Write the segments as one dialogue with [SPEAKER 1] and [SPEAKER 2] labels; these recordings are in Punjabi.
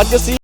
[SPEAKER 1] ਅੱਜ ਅਸੀਂ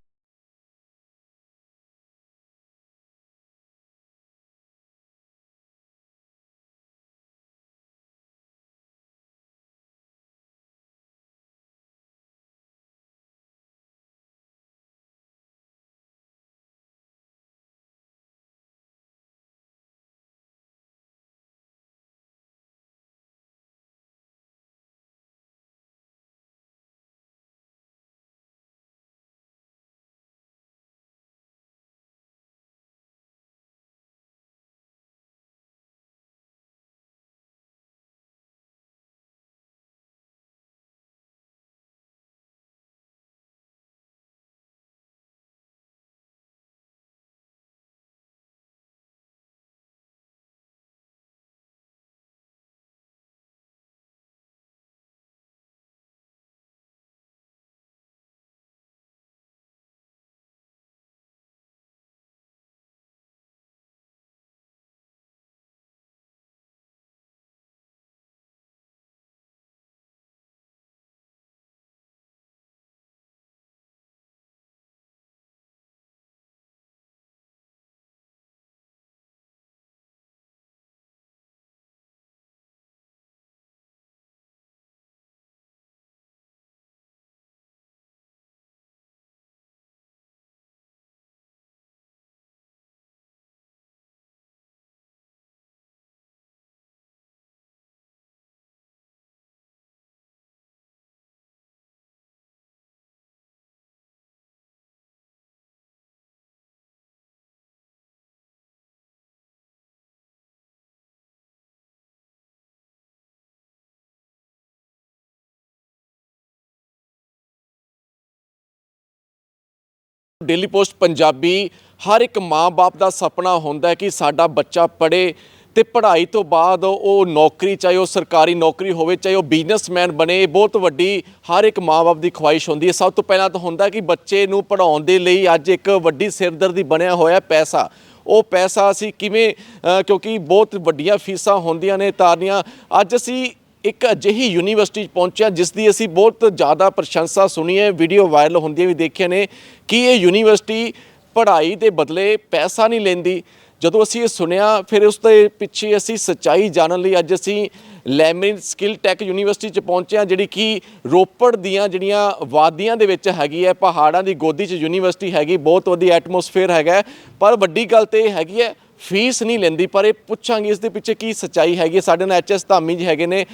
[SPEAKER 1] ਡੇਲੀ ਪੋਸਟ ਪੰਜਾਬੀ ਹਰ ਇੱਕ ਮਾਂ-ਬਾਪ ਦਾ ਸੁਪਨਾ ਹੁੰਦਾ ਹੈ ਕਿ ਸਾਡਾ ਬੱਚਾ ਪੜ੍ਹੇ ਤੇ ਪੜ੍ਹਾਈ ਤੋਂ ਬਾਅਦ ਉਹ ਨੌਕਰੀ ਚਾਹੇ ਉਹ ਸਰਕਾਰੀ ਨੌਕਰੀ ਹੋਵੇ ਚਾਹੇ ਉਹ ਬਿਜ਼ਨਸਮੈਨ ਬਣੇ ਇਹ ਬਹੁਤ ਵੱਡੀ ਹਰ ਇੱਕ ਮਾਂ-ਬਾਪ ਦੀ ਖੁਆਇਸ਼ ਹੁੰਦੀ ਹੈ। ਸਭ ਤੋਂ ਪਹਿਲਾਂ ਤਾਂ ਹੁੰਦਾ ਕਿ ਬੱਚੇ ਨੂੰ ਪੜ੍ਹਾਉਣ ਦੇ ਲਈ ਅੱਜ ਇੱਕ ਵੱਡੀ ਸਿਰਦਰਦੀ ਬਣਿਆ ਹੋਇਆ ਪੈਸਾ। ਉਹ ਪੈਸਾ ਅਸੀਂ ਕਿਵੇਂ ਅ, ਕਿਉਂਕਿ ਬਹੁਤ ਵੱਡੀਆਂ ਫੀਸਾਂ ਹੁੰਦੀਆਂ ਨੇ ਤਾਰਨੀਆਂ। ਅੱਜ ਅਸੀਂ ਇੱਕ ਅਜਿਹੀ ਯੂਨੀਵਰਸਿਟੀ 'ਚ ਪਹੁੰਚਿਆ ਜਿਸ ਦੀ ਅਸੀਂ ਬਹੁਤ ਜ਼ਿਆਦਾ ਪ੍ਰਸ਼ੰਸਾ ਸੁਣੀ ਹੈ ਵੀਡੀਓ ਵਾਇਰਲ ਹੁੰਦੀਆਂ ਵੀ ਦੇਖੀਆਂ ਨੇ ਕਿ ਇਹ ਯੂਨੀਵਰਸਿਟੀ ਪੜ੍ਹਾਈ ਦੇ ਬਦਲੇ ਪੈਸਾ ਨਹੀਂ ਲੈਂਦੀ। ਜਦੋਂ ਅਸੀਂ ਇਹ ਸੁਣਿਆ, ਫਿਰ ਉਸ ਦੇ ਪਿੱਛੇ ਅਸੀਂ ਸੱਚਾਈ ਜਾਣਨ ਲਈ ਅੱਜ ਅਸੀਂ ਲੈਮਿਨ ਸਕਿੱਲ ਟੈਕ ਯੂਨੀਵਰਸਿਟੀ 'ਚ ਪਹੁੰਚੇ ਹਾਂ, ਜਿਹੜੀ ਕਿ ਰੋਪੜ ਦੀਆਂ ਜਿਹੜੀਆਂ ਵਾਦੀਆਂ ਦੇ ਵਿੱਚ ਹੈਗੀ ਹੈ, ਪਹਾੜਾਂ ਦੀ ਗੋਦੀ 'ਚ ਯੂਨੀਵਰਸਿਟੀ ਹੈਗੀ, ਬਹੁਤ ਵਧੀਆ ਐਟਮੋਸਫੇਅਰ ਹੈਗਾ ਪਰ ਵੱਡੀ ਗੱਲ ਤੇ ਇਹ ਹੈਗੀ ਹੈ ਫੀਸ ਨਹੀਂ ਲੈਂਦੀ ਪਰ ਇਹ ਪੁੱਛਾਂਗੇ ਇਸ ਦੇ ਪਿੱਛੇ ਕੀ ਸੱਚਾਈ ਹੈਗੀ। ਸਾਡੇ ਨਾਲ ਐਚਐਸ ਧਾਮੀ ਜੀ ਹੈਗੇ ਨੇ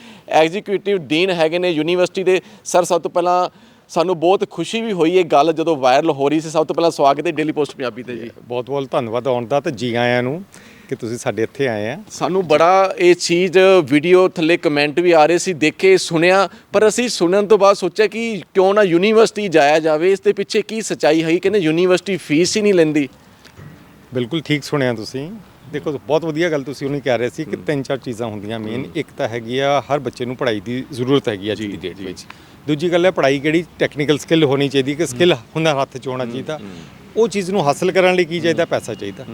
[SPEAKER 1] ਐਗਜ਼ੀਕਿਊਟਿਵ ਡੀਨ ਹੈਗੇ ਨੇ ਯੂਨੀਵਰਸਿਟੀ ਦੇ। ਸਰ ਸਭ ਤੋਂ ਪਹਿਲਾਂ ਸਾਨੂੰ ਬਹੁਤ ਖੁਸ਼ੀ ਵੀ ਹੋਈ ਇਹ ਗੱਲ ਜਦੋਂ ਵਾਇਰਲ ਹੋ ਰਹੀ ਸੀ। ਸਭ ਤੋਂ ਪਹਿਲਾਂ ਸਵਾਗਤ ਹੈ ਡੇਲੀ ਪੋਸਟ ਪੰਜਾਬੀ ਤੇ ਜੀ।
[SPEAKER 2] ਬਹੁਤ ਬਹੁਤ ਧੰਨਵਾਦ ਆਉਣ ਦਾ ਤੇ ਜੀ ਆਇਆਂ ਨੂੰ ਕਿ ਤੁਸੀਂ ਸਾਡੇ ਇੱਥੇ ਆਏ ਆ।
[SPEAKER 1] ਸਾਨੂੰ ਬੜਾ ਇਹ ਚੀਜ਼ ਵੀਡੀਓ ਥੱਲੇ ਕਮੈਂਟ ਵੀ ਆ ਰਹੇ ਸੀ ਦੇਖੇ ਸੁਣਿਆ। ਪਰ ਅਸੀਂ ਸੁਣਨ ਤੋਂ ਬਾਅਦ ਸੋਚਿਆ ਕਿ ਕਿਉਂ ਨਾ ਯੂਨੀਵਰਸਿਟੀ ਜਾਇਆ ਜਾਵੇ। ਇਸ ਦੇ ਪਿੱਛੇ ਕੀ ਸੱਚਾਈ ਹੈ ਕਹਿੰਦੇ ਯੂਨੀਵਰਸਿਟੀ ਫੀਸ ਹੀ ਨਹੀਂ ਲੈਂਦੀ।
[SPEAKER 2] ਬਿਲਕੁਲ ਠੀਕ ਸੁਣਿਆ ਤੁਸੀਂ। ਦੇਖੋ ਬਹੁਤ ਵਧੀਆ ਗੱਲ ਤੁਸੀਂ ਉਹਨੇ ਕਹਿ ਰਹੇ ਸੀ ਕਿ ਤਿੰਨ ਚਾਰ ਚੀਜ਼ਾਂ ਹੁੰਦੀਆਂ ਮੇਨ ਇੱਕ ਤਾਂ ਹੈਗੀ ਆ ਹਰ ਬੱਚੇ ਨੂੰ ਪੜ੍ਹਾਈ ਦੀ ਜ਼ਰੂਰਤ ਹੈਗੀ ਆ ਅੱਜ ਦੀ ਡੇਟ ਵਿੱਚ। ਦੂਜੀ ਗੱਲ ਹੈ ਪੜ੍ਹਾਈ ਕਿਹੜੀ ਟੈਕਨੀਕਲ ਸਕਿੱਲ ਹੋਣੀ ਚਾਹੀਦੀ ਕਿ ਸਕਿੱਲ ਹੁਨਰ ਹੱਥ 'ਚ ਹੋਣਾ ਚਾਹੀਦਾ। ਉਹ ਚੀਜ਼ ਨੂੰ ਹਾਸਲ ਕਰਨ ਲਈ ਕੀ ਚਾਹੀਦਾ ਪੈਸਾ ਚਾਹੀਦਾ।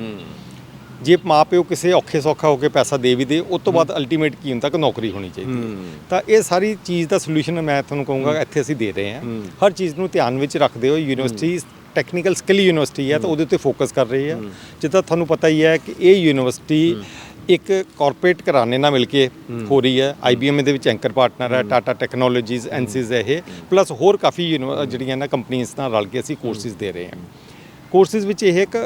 [SPEAKER 2] ਜੇ ਮਾਪਿਓ ਕਿਸੇ ਔਖੇ ਸੌਖਾ ਹੋ ਕੇ ਪੈਸਾ ਦੇ ਵੀ ਦੇ ਉਸ ਤੋਂ ਬਾਅਦ ਅਲਟੀਮੇਟ ਕੀ ਹੁੰਦਾ ਕਿ ਨੌਕਰੀ ਹੋਣੀ ਚਾਹੀਦੀ ਹੈ। ਤਾਂ ਇਹ ਸਾਰੀ ਚੀਜ਼ ਦਾ ਸੋਲੂਸ਼ਨ ਮੈਂ ਤੁਹਾਨੂੰ ਕਹੂੰਗਾ ਇੱਥੇ ਅਸੀਂ ਦੇ ਰਹੇ ਹਾਂ। ਹਰ ਚੀਜ਼ ਨੂੰ ਧਿਆਨ ਵਿੱਚ ਰੱਖਦੇ ਹੋਏ ਯੂਨੀਵਰਸਿਟੀ ਟੈਕਨੀਕਲ ਸਕਿੱਲ ਯੂਨੀਵਰਸਿਟੀ ਹੈ ਤਾਂ ਉਹਦੇ ਉੱਤੇ ਫੋਕਸ ਕਰ ਰਹੀ ਹੈ। ਜਿੱਦਾਂ ਤੁਹਾਨੂੰ ਪਤਾ ਹੀ ਹੈ ਕਿ ਇਹ ਯੂਨੀਵਰਸਿਟੀ ਇੱਕ ਕਾਰਪੋਰੇਟ ਘਰਾਣੇ ਨਾਲ ਮਿਲ ਕੇ ਹੋ। ਰਹੀ ਹੈ। ਆਈਬੀਐਮ ਦੇ ਵਿੱਚ ਐਂਕਰ ਪਾਰਟਨਰ ਹੈ ਟਾਟਾ ਟੈਕਨੋਲੋਜੀਜ਼ ਐਨਸੀਜ਼ ਹੈ। ਇਹ। ਪਲੱਸ ਹੋਰ ਕਾਫੀ ਜਿਹੜੀਆਂ ਨਾ ਕੰਪਨੀਆਂ ਨਾਲ ਰਲ ਕੇ ਅਸੀਂ ਕੋਰਸਿਸ ਦੇ ਰਹੇ ਹਾਂ। ਕੋਰਸਿਸ ਵਿੱਚ ਇਹ ਇੱਕ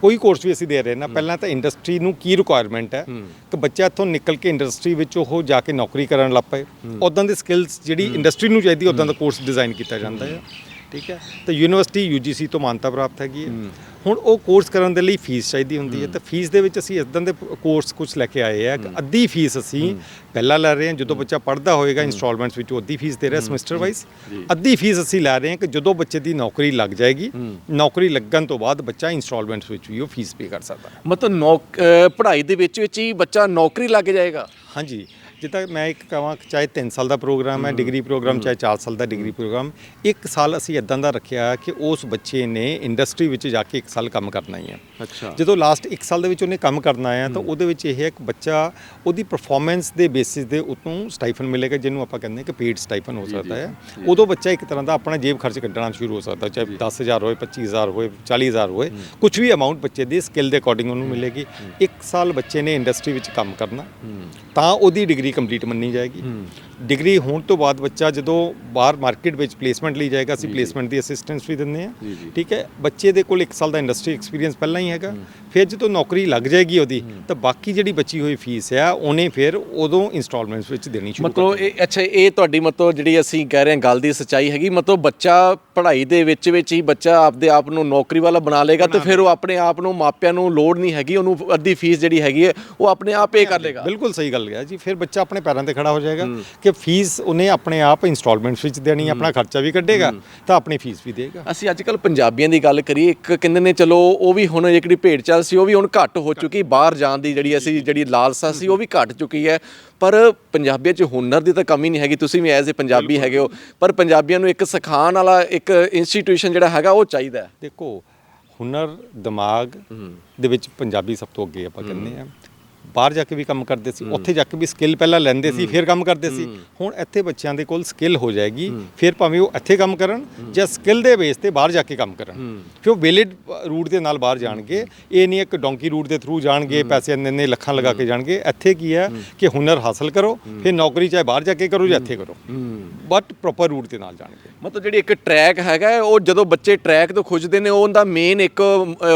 [SPEAKER 2] ਕੋਈ ਕੋਰਸ ਵੀ ਅਸੀਂ ਦੇ ਰਹੇ ਨਾ। ਪਹਿਲਾਂ ਤਾਂ ਇੰਡਸਟਰੀ ਨੂੰ ਕੀ ਰਿਕੁਆਇਰਮੈਂਟ ਹੈ? ਕਿ ਬੱਚਾ ਇੱਥੋਂ ਨਿਕਲ ਕੇ ਇੰਡਸਟਰੀ ਵਿੱਚ ਉਹ ਜਾ ਕੇ ਨੌਕਰੀ ਕਰਨ ਲੱਗ ਪਏ। ਉਦਾਂ ਦੇ ਸਕਿੱਲਸ ਜਿਹੜੀ ਇੰਡਸਟਰੀ ਨੂੰ ਚਾਹੀਦੀ ਉਦਾਂ ਦਾ ਕੋਰਸ ਡਿਜ਼ਾਈਨ ਕੀਤਾ ਜਾਂਦਾ ਹੈ। ਠੀਕ ਹੈ? ਤਾਂ ਯੂਨੀਵਰਸਿਟੀ ਯੂਜੀਸੀ ਤੋਂ ਮਾਨਤਾ ਪ੍ਰਾਪਤ ਹੈਗੀ ਹੈ। ਹੁਣ ਉਹ ਕੋਰਸ ਕਰਨ ਦੇ ਲਈ ਫੀਸ ਚਾਹੀਦੀ ਹੁੰਦੀ ਹੈ। ਤਾਂ ਫੀਸ ਦੇ ਵਿੱਚ ਅਸੀਂ ਇਦਾਂ ਦੇ ਕੋਰਸ ਕੁਝ ਲੈ ਕੇ ਆਏ ਆ। ਕਿ ਅੱਧੀ ਫੀਸ ਅਸੀਂ ਪਹਿਲਾਂ ਲੈ ਰਹੇ ਹਾਂ। ਜਦੋਂ ਬੱਚਾ ਪੜ੍ਹਦਾ ਹੋਏਗਾ ਇਨਸਟਾਲਮੈਂਟਸ ਵਿੱਚ ਅੱਧੀ ਫੀਸ ਦੇ ਰਿਹਾ ਸਮੈਸਟਰ ਵਾਈਜ਼ ਅੱਧੀ ਫੀਸ ਅਸੀਂ ਲੈ ਰਹੇ ਹਾਂ ਕਿ ਜਦੋਂ ਬੱਚੇ ਦੀ ਨੌਕਰੀ ਲੱਗ ਜਾਏਗੀ ਨੌਕਰੀ ਲੱਗਣ ਤੋਂ ਬਾਅਦ ਬੱਚਾ ਇਨਸਟਾਲਮੈਂਟਸ ਵਿੱਚ ਵੀ ਉਹ ਫੀਸ ਪੇ ਕਰ ਸਕਦਾ।
[SPEAKER 1] ਮਤਲਬ ਪੜ੍ਹਾਈ ਦੇ ਵਿੱਚ ਵਿੱਚ ਹੀ ਬੱਚਾ ਨੌਕਰੀ ਲੱਗ ਜਾਏਗਾ।
[SPEAKER 2] ਹਾਂਜੀ। ਜਿੱਦਾਂ ਮੈਂ ਇੱਕ ਕਹਾਂ ਚਾਹੇ 3 ਸਾਲ ਦਾ ਪ੍ਰੋਗਰਾਮ ਹੈ ਡਿਗਰੀ ਪ੍ਰੋਗਰਾਮ ਚਾਹੇ 4 ਸਾਲ ਦਾ ਡਿਗਰੀ ਪ੍ਰੋਗਰਾਮ ਇੱਕ ਸਾਲ ਅਸੀਂ ਇਦਾਂ ਦਾ ਰੱਖਿਆ ਕਿ ਉਸ ਬੱਚੇ ਨੇ ਇੰਡਸਟਰੀ ਵਿੱਚ ਜਾ ਕੇ ਇੱਕ ਸਾਲ ਕੰਮ ਕਰਨਾ ਹੀ ਹੈ।
[SPEAKER 1] ਅੱਛਾ।
[SPEAKER 2] ਜਦੋਂ ਲਾਸਟ 1 ਸਾਲ ਦੇ ਵਿੱਚ ਉਹਨੇ ਕੰਮ ਕਰਨਾ ਹੈ ਤਾਂ ਉਹਦੇ ਵਿੱਚ ਇਹ ਹੈ ਕਿ ਬੱਚਾ ਉਹਦੀ ਪਰਫਾਰਮੈਂਸ ਦੇ ਬੇਸਿਸ ਦੇ ਉਤੋਂ ਸਟਾਈਫਨ ਮਿਲੇਗਾ ਜਿਹਨੂੰ ਆਪਾਂ ਕਹਿੰਦੇ ਕਿ ਪੇਡ ਸਟਾਈਫਨ ਹੋ ਸਕਦਾ ਹੈ। ਉਦੋਂ ਬੱਚਾ ਇੱਕ ਤਰ੍ਹਾਂ ਦਾ ਆਪਣਾ ਜੇਬ ਖਰਚ ਕੱਢਣਾ ਸ਼ੁਰੂ ਹੋ ਸਕਦਾ ਚਾਹੇ 10000 ਹੋਏ 25000 ਹੋਏ 40000 ਹੋਏ ਕੁਝ ਵੀ ਅਮਾਉਂਟ ਬੱਚੇ ਦੀ ਸਕਿੱਲ ਦੇ ਅਕੋਰਡਿੰਗ ਉਹਨੂੰ ਮਿਲੇਗੀ। ਇੱਕ ਸਾਲ ਬੱਚੇ ਨੇ ਇੰਡਸਟਰੀ ਵਿੱਚ ਕੰਮ ਕਰਨਾ ਤਾਂ ਉਹਦੀ ਡਿਗਰੀ ਕੰਪਲੀਟ ਮੰਨੀ ਜਾਏਗੀ। ਡਿਗਰੀ ਹੋਣ ਤੋਂ ਬਾਅਦ ਬੱਚਾ ਜਦੋਂ ਬਾਹਰ ਮਾਰਕੀਟ ਵਿੱਚ ਪਲੇਸਮੈਂਟ ਲਈ ਜਾਏਗਾ ਅਸੀਂ ਪਲੇਸਮੈਂਟ ਦੀ ਅਸਿਸਟੈਂਸ ਵੀ ਦਿੰਦੇ ਹਾਂ। ਠੀਕ ਹੈ? ਬੱਚੇ ਦੇ ਕੋਲ 1 ਸਾਲ ਦਾ ਇੰਡਸਟਰੀ ਐਕਸਪੀਰੀਅੰਸ ਪਹਿਲਾਂ ਹੀ ਹੈਗਾ। ਫਿਰ ਜਦੋਂ ਨੌਕਰੀ ਲੱਗ ਜਾਏਗੀ ਉਹਦੀ ਤਾਂ ਬਾਕੀ ਜਿਹੜੀ ਬਚੀ ਹੋਈ ਫੀਸ ਹੈ ਉਹਨੇ ਫਿਰ ਉਦੋਂ ਇਨਸਟਾਲਮੈਂਟਸ ਵਿੱਚ ਦੇਣੀ ਸ਼ੁਰੂ
[SPEAKER 1] ਮਤਲਬ ਇਹ ਅੱਛਾ ਇਹ ਤੁਹਾਡੀ ਮਤਲਬ ਜਿਹੜੀ ਅਸੀਂ ਕਹਿ ਰਹੇ ਹਾਂ ਗੱਲ ਦੀ ਸੱਚਾਈ ਹੈਗੀ ਮਤਲਬ ਬੱਚਾ ਪੜ੍ਹਾਈ ਦੇ ਵਿੱਚ ਵਿੱਚ ਹੀ ਬੱਚਾ ਆਪਦੇ ਆਪ ਨੂੰ ਨੌਕਰੀ ਵਾਲਾ ਬਣਾ ਲੇਗਾ ਤੇ ਫਿਰ ਉਹ ਆਪਣੇ ਆਪ ਨੂੰ ਮਾਪਿਆਂ ਨੂੰ ਲੋੜ ਨਹੀਂ ਹੈਗੀ ਉਹਨੂੰ ਅੱਧੀ ਫੀਸ ਜਿਹੜੀ ਹੈਗੀ ਹੈ ਉਹ ਆਪਣੇ ਆਪ ਪੇ ਕਰ ਲੇਗਾ
[SPEAKER 2] ਬਿਲਕੁਲ ਸਹੀ ਗੱਲ ਹੈ ਜੀ। ਫਿਰ ਬੱਚਾ ਆਪਣੇ ਪੈਰਾਂ ਤੇ ਖੜਾ ਹੋ ਜਾਏਗਾ ਕਿ ਫੀਸ ਉਹਨੇ ਆਪਣੇ ਆਪ ਇਨਸਟਾਲਮੈਂਟਸ ਵਿੱਚ ਦੇਣੀ ਆਪਣਾ ਖਰਚਾ ਵੀ ਕੱਢੇਗਾ ਤਾਂ ਆਪਣੀ ਫੀਸ ਵੀ ਦੇਗਾ
[SPEAKER 1] ਅਸੀਂ ਅੱਜ ਕੱਲ ਪੰਜਾਬੀਆਂ ਦੀ ਗੱਲ ਕਰੀਏ ਇੱਕ ਕਹਿੰਦੇ ਨੇ ਚਲੋ ਉਹ ਵੀ ਹੁਣ ਜਿਹੜੀ ਭੇਡ ਚਾਲ ਸੀ ਉਹ ਵੀ ਹੁਣ ਘੱਟ ਹੋ ਚੁੱਕੀ ਬਾਹਰ ਜਾਣ ਦੀ ਜਿਹੜੀ ਅਸੀਂ ਜਿਹੜੀ ਲਾਲਸਾ ਸੀ ਉਹ ਵੀ ਘਟ ਚੁੱਕੀ ਹੈ। ਪਰ ਪੰਜਾਬੀਆਂ 'ਚ ਹੁਨਰ ਦੀ ਤਾਂ ਕਮੀ ਨਹੀਂ ਹੈਗੀ ਤੁਸੀਂ ਵੀ ਐਜ਼ ਅ ਪੰਜਾਬੀ ਹੈਗੇ ਹੋ ਪਰ ਪੰਜਾਬੀਆਂ ਨੂੰ ਇੱਕ ਸਿਖਾਉਣ ਵਾਲਾ ਇੱਕ ਇੰਸਟੀਟਿਊਸ਼ਨ ਜਿਹੜਾ ਹੈਗਾ ਉਹ ਚਾਹੀਦਾ
[SPEAKER 2] ਦੇਖੋ ਹੁਨਰ ਦਿਮਾਗ ਦੇ ਵਿੱਚ ਪੰਜਾਬੀ ਸਭ ਤੋਂ ਅੱਗੇ ਆਪਾਂ ਕਹਿੰਦੇ ਆ ਬਾਹਰ ਜਾ ਕੇ ਵੀ ਕੰਮ ਕਰਦੇ ਸੀ ਉੱਥੇ ਜਾ ਕੇ ਵੀ ਸਕਿੱਲ ਪਹਿਲਾਂ ਲੈਂਦੇ ਸੀ ਫਿਰ ਕੰਮ ਕਰਦੇ ਸੀ। ਹੁਣ ਇੱਥੇ ਬੱਚਿਆਂ ਦੇ ਕੋਲ ਸਕਿੱਲ ਹੋ ਜਾਏਗੀ ਫਿਰ ਭਾਵੇਂ ਉਹ ਇੱਥੇ ਕੰਮ ਕਰਨ ਜਾਂ ਸਕਿੱਲ ਦੇ ਬੇਸ ਤੇ ਬਾਹਰ ਜਾ ਕੇ ਕੰਮ ਕਰਨ। ਫਿਰ ਉਹ ਵੇਲਿਡ ਰੂਟ ਦੇ ਨਾਲ ਬਾਹਰ ਜਾਣਗੇ। ਇਹ ਨਹੀਂ ਇੱਕ ਡੋਂਕੀ ਰੂਟ ਦੇ ਥਰੂ ਜਾਣਗੇ ਪੈਸੇ ਇੰਨੇ ਇੰਨੇ ਲੱਖਾਂ ਲਗਾ ਕੇ ਜਾਣਗੇ। ਇੱਥੇ ਕੀ ਹੈ ਕਿ ਹੁਨਰ ਹਾਸਲ ਕਰੋ ਫਿਰ ਨੌਕਰੀ ਚਾਹੇ ਬਾਹਰ ਜਾ ਕੇ ਕਰੋ ਜਾਂ ਇੱਥੇ ਕਰੋ। ਬਟ ਪ੍ਰੋਪਰ ਰੂਟ ਦੇ ਨਾਲ ਜਾਣਗੇ।
[SPEAKER 1] ਮਤਲਬ ਜਿਹੜੀ ਇੱਕ ਟਰੈਕ ਹੈਗਾ ਉਹ ਜਦੋਂ ਬੱਚੇ ਟਰੈਕ ਤੋਂ ਖੁੱਜਦੇ ਨੇ ਉਹਦਾ ਮੇਨ ਇੱਕ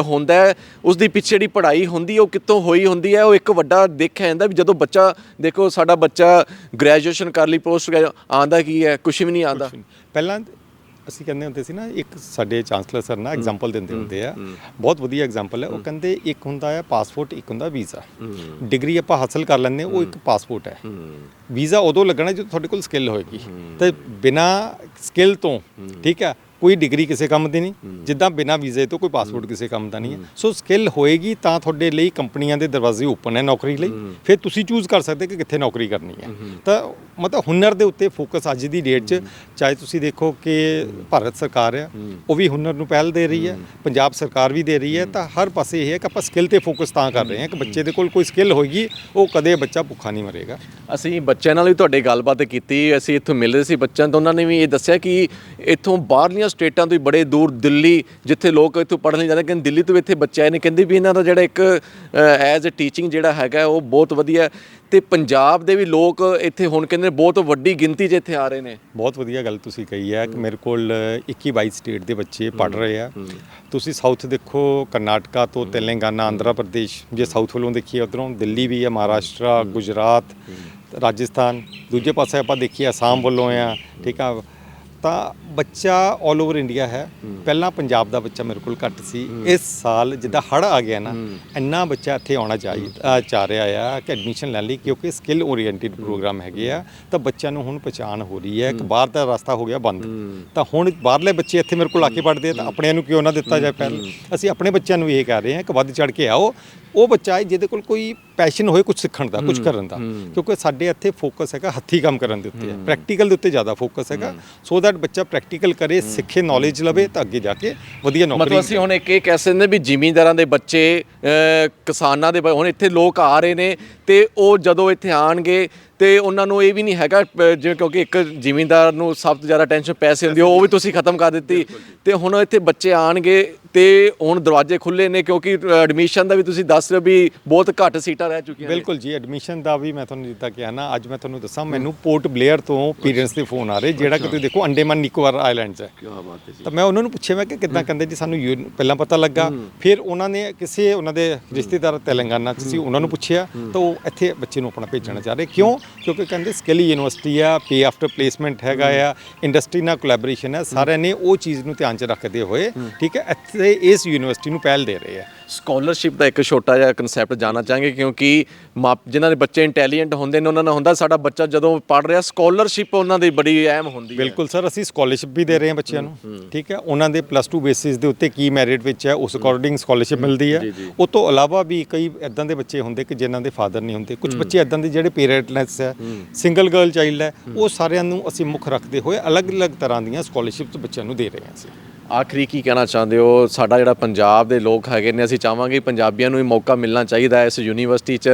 [SPEAKER 1] ਹੁੰਦਾ ਉਸ ਦੀ ਪਿੱਛੇ ਜਿਹੜੀ ਪੜ੍ਹਾਈ ਹੁੰਦੀ ਉਹ ਕਿੱਥੋਂ ਹੋਈ ਹੁੰਦੀ ਹੈ ਉਹ ਇੱਕ ਵੱਡਾ ਦੇਖਿਆ ਜਾਂਦਾ ਵੀ ਜਦੋਂ ਬੱਚਾ ਦੇਖੋ ਸਾਡਾ ਬੱਚਾ ਗ੍ਰੈਜੂਏਸ਼ਨ ਕਰ ਲਈ ਪੋਸਟ ਆਂਦਾ ਕੀ ਹੈ? ਕੁਝ ਵੀ ਨਹੀਂ ਆਂਦਾ
[SPEAKER 2] ਪਹਿਲਾਂ ਅਸੀਂ ਕਹਿੰਦੇ ਹੁੰਦੇ ਸੀ ਨਾ ਇੱਕ ਸਾਡੇ ਚਾਂਸਲਰ ਸਰ ਨਾ ਐਗਜ਼ਾਮਪਲ ਦਿੰਦੇ ਹੁੰਦੇ ਆ। ਬਹੁਤ ਵਧੀਆ ਐਗਜ਼ਾਮਪਲ ਹੈ। ਉਹ ਕਹਿੰਦੇ ਇੱਕ ਹੁੰਦਾ ਹੈ ਪਾਸਪੋਰਟ ਇੱਕ ਹੁੰਦਾ ਵੀਜ਼ਾ ਡਿਗਰੀ ਆਪਾਂ ਹਾਸਲ ਕਰ ਲੈਂਦੇ ਉਹ ਇੱਕ ਪਾਸਪੋਰਟ ਹੈ। ਵੀਜ਼ਾ ਉਦੋਂ ਲੱਗਣਾ ਜਦੋਂ ਤੁਹਾਡੇ ਕੋਲ ਸਕਿੱਲ ਹੋਏਗੀ। ਤੇ ਬਿਨਾ ਸਕਿੱਲ ਤੋਂ ਠੀਕ ਹੈ? ਕੋਈ ਡਿਗਰੀ ਕਿਸੇ ਕੰਮ ਦੀ ਨਹੀਂ ਜਿੱਦਾਂ ਬਿਨਾ ਵੀਜ਼ੇ ਤੋਂ ਕੋਈ ਪਾਸਪੋਰਟ ਕਿਸੇ ਕੰਮ ਦਾ ਨਹੀਂ ਹੈ। ਸੋ ਸਕਿੱਲ ਹੋਏਗੀ ਤਾਂ ਤੁਹਾਡੇ ਲਈ ਕੰਪਨੀਆਂ ਦੇ ਦਰਵਾਜ਼ੇ ਓਪਨ ਹੈ ਨੌਕਰੀ ਲਈ। ਫਿਰ ਤੁਸੀਂ ਚੂਜ਼ ਕਰ ਸਕਦੇ ਕਿ ਕਿੱਥੇ ਨੌਕਰੀ ਕਰਨੀ ਹੈ। ਤਾਂ ਮਤਲਬ ਹੁਨਰ ਦੇ ਉੱਤੇ ਫੋਕਸ ਅੱਜ ਦੀ ਡੇਟ 'ਚ ਚਾਹੇ ਤੁਸੀਂ ਦੇਖੋ ਕਿ ਭਾਰਤ ਸਰਕਾਰ ਆ ਉਹ ਵੀ ਹੁਨਰ ਨੂੰ ਪਹਿਲ ਦੇ ਰਹੀ ਹੈ ਪੰਜਾਬ ਸਰਕਾਰ ਵੀ ਦੇ ਰਹੀ ਹੈ। ਤਾਂ ਹਰ ਪਾਸੇ ਇਹ ਹੈ ਕਿ ਆਪਾਂ ਸਕਿੱਲ ਤੇ ਫੋਕਸ ਤਾਂ ਕਰ ਰਹੇ ਹਾਂ। ਕਿ ਬੱਚੇ ਦੇ ਕੋਲ ਕੋਈ ਸਕਿੱਲ ਹੋਏਗੀ ਉਹ ਕਦੇ ਬੱਚਾ ਭੁੱਖਾ ਨਹੀਂ ਮਰੇਗਾ।
[SPEAKER 1] ਅਸੀਂ ਬੱਚਿਆਂ ਨਾਲ ਵੀ ਤੁਹਾਡੇ ਗੱਲਬਾਤ ਕੀਤੀ ਅਸੀਂ ਇੱਥੋਂ ਮਿਲਦੇ ਸੀ ਬੱਚਿਆਂ ਤੋਂ। ਉਹਨਾਂ ਨੇ ਵੀ ਇਹ ਦੱਸਿਆ ਕਿ ਇੱਥੋਂ ਬਾਹਰਲੀਆਂ ਸਟੇਟਾਂ ਤੋਂ ਵੀ ਬੜੇ ਦੂਰ ਦਿੱਲੀ ਜਿੱਥੇ ਲੋਕ ਇੱਥੋਂ ਪੜ੍ਹਨ ਲਈ ਜਾਂਦੇ ਕਹਿੰਦੇ ਦਿੱਲੀ ਤੋਂ ਇੱਥੇ ਬੱਚੇ ਆਏ ਨੇ। ਕਹਿੰਦੇ ਵੀ ਇਹਨਾਂ ਦਾ ਜਿਹੜਾ ਇੱਕ ਐਜ਼ ਅ ਟੀਚਿੰਗ ਜਿਹੜਾ ਹੈਗਾ ਉਹ ਬਹੁਤ ਵਧੀਆ ਹੈ। ਤੇ ਪੰਜਾਬ ਦੇ ਵੀ ਲੋਕ ਇੱਥੇ ਹੁਣ ਕਹਿੰਦੇ ਬਹੁਤ ਵੱਡੀ ਗਿਣਤੀ 'ਚ ਇੱਥੇ ਆ ਰਹੇ ਨੇ।
[SPEAKER 2] ਬਹੁਤ ਵਧੀਆ ਗੱਲ ਤੁਸੀਂ ਕਹੀ ਹੈ ਕਿ ਮੇਰੇ ਕੋਲ 21 22 ਸਟੇਟ ਦੇ ਬੱਚੇ ਪੜ ਰਹੇ ਆ। ਤੁਸੀਂ ਸਾਊਥ ਦੇਖੋ ਕਰਨਾਟਕਾ ਤੋਂ ਤੇਲੰਗਾਨਾ ਆਂਧਰਾ ਪ੍ਰਦੇਸ਼ ਜੇ ਸਾਊਥ ਵੱਲੋਂ ਦੇਖੀਏ ਉਧਰੋਂ ਦਿੱਲੀ ਵੀ ਹੈ ਮਹਾਰਾਸ਼ਟਰ ਗੁਜਰਾਤ ਰਾਜਸਥਾਨ। ਦੂਜੇ ਪਾਸੇ ਆਪਾਂ ਦੇਖੀਏ ਅਸਾਮ ਵੱਲੋਂ ਆ ਠੀਕ ਆ। ਤਾਂ ਬੱਚਾ 올 ਓਵਰ ਇੰਡੀਆ ਹੈ। ਪਹਿਲਾਂ ਪੰਜਾਬ ਦਾ ਬੱਚਾ ਮੇਰੇ ਕੋਲ ਘੱਟ ਸੀ। ਇਸ ਸਾਲ ਜਿੱਦਾਂ ਹੜ ਆ ਗਿਆ ਨਾ ਇੰਨਾ ਬੱਚਾ ਇੱਥੇ ਆਉਣਾ ਚਾਹੀਦਾ ਚਾਹ ਰਿਹਾ ਆ ਕਿ ਐਡਮਿਸ਼ਨ ਲੈ ਲਈ ਕਿਉਂਕਿ ਸਕਿੱਲ ਓਰੀਐਂਟਡ ਪ੍ਰੋਗਰਾਮ ਹੈਗੇ ਆ। ਤਾਂ ਬੱਚਿਆਂ ਨੂੰ ਹੁਣ ਪਛਾਣ ਹੋ ਰਹੀ ਹੈ। ਕਿ ਬਾਹਰ ਦਾ ਰਸਤਾ ਹੋ ਗਿਆ ਬੰਦ। ਤਾਂ ਹੁਣ ਬਾਹਰਲੇ ਬੱਚੇ ਇੱਥੇ ਮੇਰੇ ਕੋਲ ਆ ਕੇ ਪੜ੍ਹਦੇ ਆ ਤਾਂ ਆਪਣਿਆਂ ਨੂੰ ਕਿਉਂ ਨਾ ਦਿੱਤਾ ਜਾਏ ਪਹਿਲ? ਅਸੀਂ ਆਪਣੇ ਬੱਚਿਆਂ ਨੂੰ ਇਹ ਕਹਿ ਰਹੇ ਹਾਂ ਕਿ ਵੱਧ ਚੜ ਕੇ ਆਓ। ਉਹ ਬੱਚਾ ਹੈ ਜਿਹਦੇ ਕੋਲ ਕੋਈ ਪੈਸ਼ਨ ਹੋਏ ਕੁਝ ਸਿੱਖਣ ਦਾ ਕੁਝ ਕਰਨ ਦਾ। ਕਿਉਂਕਿ ਸਾਡੇ ਇੱਥੇ ਫੋਕਸ ਹੈਗਾ ਹੱਥੀ ਕੰਮ ਕਰਨ ਦੇ ਉੱਤੇ ਹੈ। ਪ੍ਰੈਕਟੀਕਲ ਦੇ ਉੱਤੇ ਜ਼ਿਆਦਾ ਫੋਕਸ ਹੈਗਾ। ਸੋ ਦੈਟ ਬੱਚਾ ਪ੍ਰੈਕਟੀਕਲ ਕਰੇ ਸਿੱਖੇ ਨੌਲੇਜ ਲਵੇ ਤਾਂ ਅੱਗੇ ਜਾ ਕੇ ਵਧੀਆ
[SPEAKER 1] ਮਤਲਬ
[SPEAKER 2] ਨੌਕਰੀ
[SPEAKER 1] ਅਸੀਂ ਹੁਣ ਇੱਕ ਇਹ ਕਹਿ ਸਕਦੇ ਵੀ ਜ਼ਿਮੀਂਦਾਰਾਂ ਦੇ ਬੱਚੇ ਕਿਸਾਨਾਂ ਦੇ ਹੁਣ ਇੱਥੇ ਲੋਕ ਆ ਰਹੇ ਨੇ ਤੇ ਉਹ ਜਦੋਂ ਇੱਥੇ ਆਣਗੇ ਤੇ ਉਹਨਾਂ ਨੂੰ ਇਹ ਵੀ ਨਹੀਂ ਹੈਗਾ ਜਿਵੇਂ ਕਿਉਂਕਿ ਇੱਕ ਜ਼ਿਮੀਂਦਾਰ ਨੂੰ ਸਭ ਤੋਂ ਜ਼ਿਆਦਾ ਟੈਨਸ਼ਨ ਪੈਸੇ ਹੁੰਦੀ ਉਹ ਵੀ ਤੁਸੀਂ ਖਤਮ ਕਰ ਦਿੱਤੀ। ਤੇ ਹੁਣ ਇੱਥੇ ਬੱਚੇ ਆਣਗੇ ਤੇ ਹੁਣ ਦਰਵਾਜ਼ੇ ਖੁੱਲੇ ਨੇ ਕਿਉਂਕਿ ਐਡਮਿਸ਼ਨ ਦਾ ਵੀ ਤੁਸੀਂ ਦੱਸ ਰਹੇ ਵੀ ਬਹੁਤ ਘੱਟ ਸੀਟਾਂ ਰਹਿ ਚੁੱਕੀਆਂ
[SPEAKER 2] ਬਿਲਕੁਲ ਜੀ ਐਡਮਿਸ਼ਨ ਦਾ ਵੀ ਮੈਂ ਤੁਹਾਨੂੰ ਜਿੱਦਾਂ ਕਿਹਾ ਨਾ ਅੱਜ ਮੈਂ ਤੁਹਾਨੂੰ ਦੱਸਾਂ ਮੈਨੂੰ ਪੋਰਟ ਬਲੇਅਰ ਤੋਂ ਪੇਰੈਂਟਸ ਦੇ ਫੋਨ ਆ ਰਹੇ ਜਿਹੜਾ ਕਿ ਤੁਸੀਂ ਦੇਖੋ ਅੰਡੇਮਾਨ ਨਿਕੋਬਾਰ ਆਈਲੈਂਡਸ ਹੈ।
[SPEAKER 1] ਕੀ ਬਾਤ ਹੈ ਜੀ।
[SPEAKER 2] ਤਾਂ ਮੈਂ ਉਹਨਾਂ ਨੂੰ ਪੁੱਛਿਆ ਮੈਂ ਕਿ ਕਿੱਦਾਂ ਕਹਿੰਦੇ ਜੀ ਸਾਨੂੰ ਪਹਿਲਾਂ ਪਤਾ ਲੱਗਾ। ਫਿਰ ਉਹਨਾਂ ਨੇ ਕਿਸੇ ਉਹਨਾਂ ਦੇ ਰਿਸ਼ਤੇਦਾਰ ਤੇਲੰਗਾਨਾ ਚ ਸੀ ਉਹਨਾਂ ਨੂੰ ਪੁੱਛਿਆ ਤਾਂ ਉਹ ਇੱਥੇ ਬੱਚੇ ਨੂੰ ਆਪਣਾ ਭੇਜਣਾ ਚਾਹ ਰਹੇ। ਕਿਉਂ? ਕਿਉਂਕਿ ਕਹਿੰਦੇ ਸਕਿੱਲ ਯੂਨੀਵਰਸਿਟੀ ਆ ਪੇ ਆਫਟਰ ਪਲੇਸਮੈਂਟ ਹੈਗਾ ਆ ਇੰਡਸਟਰੀ ਨਾਲ ਕੋਲੈਬੋਰੇਸ਼ਨ ਹੈ ਸਾਰਿਆਂ ਨੇ ਉਹ ਚੀਜ਼ ਨੂੰ ਧਿਆਨ ਚ ਰੱਖਦੇ ਹੋਏ ਠੀਕ ਹੈ ਇੱਥੇ ਇਸ ਯੂਨੀਵਰਸਿਟੀ ਨੂੰ ਪਹਿਲ ਦੇ ਰਹੇ ਆ।
[SPEAKER 1] ਸਕਾਲਰਸ਼ਿਪ ਦਾ ਇੱਕ ਛੋਟਾ ਜਿਹਾ ਕਨਸੈਪਟ ਜਾਨਣਾ ਚਾਹਾਂਗੇ ਕਿਉਂਕਿ ਜਿਨ੍ਹਾਂ ਦੇ ਬੱਚੇ ਇੰਟੈਲੀਜੈਂਟ ਹੁੰਦੇ ਨੇ ਉਹਨਾਂ ਨਾਲ ਹੁੰਦਾ ਸਾਡਾ ਬੱਚਾ ਜਦੋਂ ਪੜ ਰਿਹਾ ਸਕਾਲਰਸ਼ਿਪ ਉਹਨਾਂ ਦੀ ਬੜੀ ਅਹਿਮ ਹੁੰਦੀ ਹੈ।
[SPEAKER 2] ਬਿਲਕੁਲ ਸਰ ਅਸੀਂ ਸਕਾਲਰਸ਼ਿਪ ਵੀ ਦੇ ਰਹੇ ਹਾਂ ਬੱਚਿਆਂ ਨੂੰ ਠੀਕ ਹੈ ਉਹਨਾਂ ਦੇ ਪਲੱਸ 2 ਬੇਸਿਸ ਦੇ ਉੱਤੇ ਕੀ ਮੈਰਿਟ ਵਿੱਚ ਹੈ ਉਸ ਅਕੋਰਡਿੰਗ ਸਕਾਲਰਸ਼ਿਪ ਮਿਲਦੀ ਹੈ। ਉਹ ਤੋਂ ਇਲਾਵਾ ਵੀ ਕਈ ਇਦਾਂ ਦੇ ਬੱਚੇ ਹੁੰਦੇ ਕਿ ਜਿਨ੍ਹਾਂ ਦੇ ਫਾਦਰ ਨਹੀਂ ਹੁੰਦੇ ਕੁਝ ਬੱਚੇ ਇਦਾਂ ਦੇ ਜਿਹੜੇ ਪੇਰੈਂਟਲੈਸ ਹੈ। ਸਿੰਗਲ ਗਰਲ ਚਾਈਲਡ ਹੈ। ਉਹ ਸਾਰਿਆਂ ਨੂੰ ਅਸੀਂ ਮੁੱਖ ਰੱਖਦੇ ਹੋਏ ਅਲੱਗ-ਅਲੱਗ ਤਰ੍ਹਾਂ ਦੀਆਂ ਸਕਾਲਰਸ਼ਿਪਸ ਬੱਚਿਆਂ ਨੂੰ ਦੇ ਰਹੇ ਹਾਂ ਅਸੀਂ।
[SPEAKER 1] ਆਖਰੀ ਕੀ ਕਹਿਣਾ ਚਾਹੁੰਦੇ ਹੋ? ਸਾਡਾ ਜਿਹੜਾ ਪੰਜਾਬ ਦੇ ਲੋਕ ਹੈਗੇ ਨੇ ਅਸੀਂ ਚਾਹਾਂਗੇ ਪੰਜਾਬੀਆਂ ਨੂੰ ਵੀ ਮੌਕਾ ਮਿਲਣਾ ਚਾਹੀਦਾ ਹੈ ਇਸ ਯੂਨੀਵਰਸਿਟੀ 'ਚ।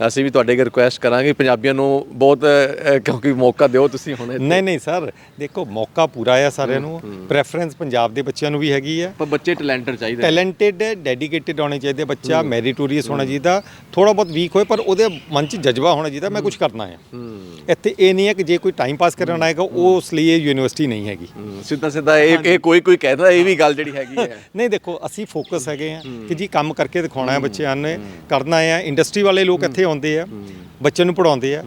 [SPEAKER 1] ਅਸੀਂ ਵੀ ਤੁਹਾਡੇ ਅੱਗੇ ਰਿਕੁਐਸਟ ਕਰਾਂਗੇ ਪੰਜਾਬੀਆਂ ਨੂੰ ਬਹੁਤ ਅ, ਕਿਉਂਕਿ ਮੌਕਾ ਦਿਓ ਤੁਸੀਂ ਹੁਣ ਇੱਥੇ।
[SPEAKER 2] ਨਹੀਂ ਨਹੀਂ ਸਰ ਦੇਖੋ ਮੌਕਾ ਪੂਰਾ ਆ ਸਾਰਿਆਂ ਨੂੰ। ਪ੍ਰੈਫਰੈਂਸ ਪੰਜਾਬ ਦੇ ਬੱਚਿਆਂ ਨੂੰ ਵੀ ਹੈਗੀ ਹੈ
[SPEAKER 1] ਪਰ ਬੱਚੇ ਟੈਲੈਂਟਡ ਚਾਹੀਦੇ ਨੇ।
[SPEAKER 2] ਟੈਲੈਂਟਡ ਡੈਡੀਕੇਟਿਡ ਹੋਣੇ ਚਾਹੀਦੇ ਬੱਚਾ ਮੈਰੀਟੋਰੀਅਸ ਹੋਣਾ ਚਾਹੀਦਾ। ਥੋੜਾ ਬਹੁਤ ਵੀਕ ਹੋਏ ਪਰ ਉਹਦੇ ਮਨ 'ਚ ਜਜ਼ਬਾ ਹੋਣਾ ਚਾਹੀਦਾ ਮੈਂ ਕੁਝ ਕਰਨਾ ਹੈ। ਇੱਥੇ ਇਹ ਨਹੀਂ ਹੈ ਕਿ ਜੇ ਕੋਈ ਟਾਈਮ ਪਾਸ ਕਰਨ ਆਏਗਾ ਉਹ ਉਸ ਲਈ ਇਹ ਯੂਨੀਵਰਸਿਟੀ ਨਹੀਂ ਹੈਗੀ।
[SPEAKER 1] ਹਮ, ਸਿੱਧਾ ਸਿੱਧਾ ਇਹ ਇਹ ਕੋਈ ਕੋਈ ਕਹਿੰਦਾ ਇਹ ਵੀ ਗੱਲ ਜਿਹੜੀ ਹੈਗੀ ਹੈ।
[SPEAKER 2] ਨਹੀਂ ਦੇਖੋ ਅਸੀਂ ਫੋਕਸ ਹੈਗੇ ਆ ਕਿ ਜੀ ਕੰਮ ਕਰਕੇ ਦਿਖਾਉਣਾ ਹੈ ਬੱਚਿਆਂ ਨੇ ਕਰਨਾ ਹੈ ਇੰਡਸਟਰੀ ਵਾਲੇ ਲੋਕ ਇੱਥੇ ਆਉਂਦੇ ਆ ਬੱਚਿਆਂ ਨੂੰ ਪੜਾਉਂਦੇ ਆ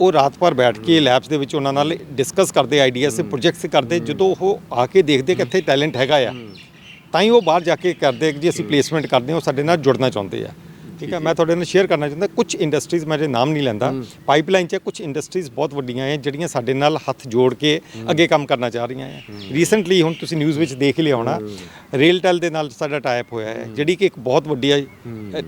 [SPEAKER 2] ਉਹ ਰਾਤ ਭਰ ਬੈਠ ਕੇ ਲੈਬਸ ਦੇ ਵਿੱਚ ਉਹਨਾਂ ਨਾਲ ਡਿਸਕਸ ਕਰਦੇ ਆਈਡੀਆਸ ਤੇ ਪ੍ਰੋਜੈਕਟਸ ਕਰਦੇ ਜਦੋਂ ਉਹ ਆ ਕੇ ਦੇਖਦੇ ਕਿ ਇੱਥੇ ਟੈਲੈਂਟ ਹੈਗਾ ਆ ਤਾਂ ਹੀ ਉਹ ਬਾਹਰ ਜਾ ਕੇ ਕਰਦੇ ਕਿ ਜੀ ਅਸੀਂ ਪਲੇਸਮੈਂਟ ਕਰਦੇ ਹਾਂ ਉਹ ਸਾਡੇ ਨਾਲ ਜੁੜਨਾ ਚਾਹੁੰਦੇ ਆ। ਠੀਕ ਹੈ ਮੈਂ ਤੁਹਾਡੇ ਨਾਲ ਸ਼ੇਅਰ ਕਰਨਾ ਚਾਹੁੰਦਾ ਕੁਝ ਇੰਡਸਟਰੀਜ਼ ਮੈਂ ਜੇ ਨਾਮ ਨਹੀਂ ਲੈਂਦਾ। ਪਾਈਪਲਾਈਨ 'ਚ ਕੁਝ ਇੰਡਸਟਰੀਜ਼ ਬਹੁਤ ਵੱਡੀਆਂ ਹੈ ਜਿਹੜੀਆਂ ਸਾਡੇ ਨਾਲ ਹੱਥ ਜੋੜ ਕੇ ਅੱਗੇ ਕੰਮ ਕਰਨਾ ਚਾਹ ਰਹੀਆਂ ਹੈ। ਰੀਸੈਂਟਲੀ ਹੁਣ ਤੁਸੀਂ ਨਿਊਜ਼ ਵਿੱਚ ਦੇਖ ਲਿਆ ਹੋਣਾ ਰੇਲਟੈਲ ਦੇ ਨਾਲ ਸਾਡਾ ਟਾਈਪ ਹੋਇਆ ਹੈ। ਜਿਹੜੀ ਕਿ ਇੱਕ ਬਹੁਤ ਵੱਡੀ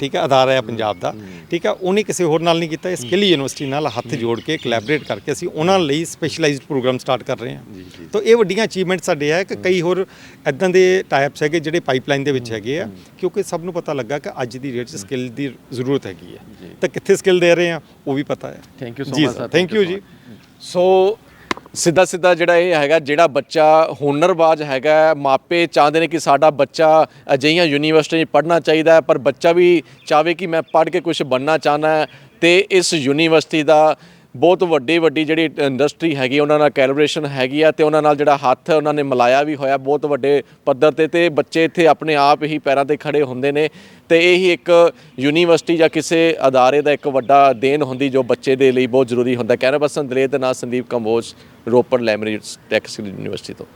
[SPEAKER 2] ਠੀਕ ਹੈ ਅਦਾਰਾ ਹੈ ਪੰਜਾਬ ਦਾ। ਠੀਕ ਹੈ ਉਹਨੇ ਕਿਸੇ ਹੋਰ ਨਾਲ ਨਹੀਂ ਕੀਤਾ ਇਹ ਸਕਿੱਲ ਯੂਨੀਵਰਸਿਟੀ ਨਾਲ ਹੱਥ ਜੋੜ ਕੇ ਕੋਲੈਬੋਰੇਟ ਕਰਕੇ ਅਸੀਂ ਉਹਨਾਂ ਲਈ ਸਪੈਸ਼ਲਾਈਜ਼ਡ ਪ੍ਰੋਗਰਾਮ ਸਟਾਰਟ ਕਰ ਰਹੇ ਹਾਂ। ਤਾਂ ਇਹ ਵੱਡੀਆਂ ਅਚੀਵਮੈਂਟ ਸਾਡੇ ਹੈ ਕਿ ਕਈ ਹੋਰ ਇਦਾਂ ਦੇ ਟਾਈਪਸ ਹੈਗੇ ਜਿਹੜੇ ਪਾਈਪਲਾਈਨ ਦੇ ਵਿੱਚ ਹੈਗੇ ਆ ਕਿਉਂਕਿ ਸਭ ਨੂੰ ਪਤਾ ਲੱਗਾ ਕਿ ਅੱਜ ਦੀ ਡੇਟ 'ਚ ਸਕਿੱਲ ਦੀ ਜ਼ਰੂਰਤ ਹੈਗੀ ਹੈ। ਤਾਂ ਕਿੱਥੇ ਸਕਿੱਲ ਦੇ ਰਹੇ ਆ ਉਹ ਵੀ ਪਤਾ ਹੈ।
[SPEAKER 1] Thank you so much
[SPEAKER 2] sir thank you ਜੀ।
[SPEAKER 1] ਸੋ ਸਿੱਧਾ ਸਿੱਧਾ ਜਿਹੜਾ ਇਹ ਹੈਗਾ ਜਿਹੜਾ ਬੱਚਾ ਹੁਨਰਬਾਜ਼ ਹੈਗਾ ਮਾਪੇ ਚਾਹੁੰਦੇ ਨੇ ਕਿ ਸਾਡਾ ਬੱਚਾ ਅਜਿਹੀਆਂ ਯੂਨੀਵਰਸਿਟੀ ਪੜ੍ਹਨਾ ਚਾਹੀਦਾ ਪਰ ਬੱਚਾ ਵੀ ਚਾਹਵੇ ਕਿ ਮੈਂ ਪੜ੍ਹ ਕੇ ਕੁਝ ਬਣਨਾ ਚਾਹਨਾ ਤੇ ਇਸ ਯੂਨੀਵਰਸਿਟੀ ਦਾ ਬਹੁਤ ਵੱਡੀ ਵੱਡੀ ਜਿਹੜੀ ਇੰਡਸਟਰੀ ਹੈਗੀ, ਉਹਨਾਂ ਨਾਲ ਕੈਲੀਬ੍ਰੇਸ਼ਨ ਹੈਗੀ ਆ ਤੇ ਉਹਨਾਂ ਨਾਲ ਜਿਹੜਾ ਹੱਥ ਉਹਨਾਂ ਨੇ ਮਿਲਾਇਆ ਵੀ ਹੋਇਆ ਬਹੁਤ ਵੱਡੇ ਪੱਧਰ ਤੇ ਤੇ ਬੱਚੇ ਇੱਥੇ ਆਪਣੇ ਆਪ ਹੀ ਪੈਰਾਂ ਤੇ ਖੜੇ ਹੁੰਦੇ ਨੇ ਤੇ ਇਹ ਹੀ ਇੱਕ ਯੂਨੀਵਰਸਿਟੀ ਜਾਂ ਕਿਸੇ ਅਦਾਰੇ ਦਾ ਇੱਕ ਵੱਡਾ ਦੇਣ ਹੁੰਦੀ ਜੋ ਬੱਚੇ ਦੇ ਲਈ ਬਹੁਤ ਜ਼ਰੂਰੀ ਹੁੰਦਾ। ਕੈਮਰਾ ਪਰਸਨ ਦਲੇਰ ਦੇ ਨਾਲ ਸੰਦੀਪ ਕੰਬੋਜ, ਰੋਪੜ ਲੈਮਰੀ, ਟੈਕਸ ਯੂਨੀਵਰਸਿਟੀ ਤੋਂ।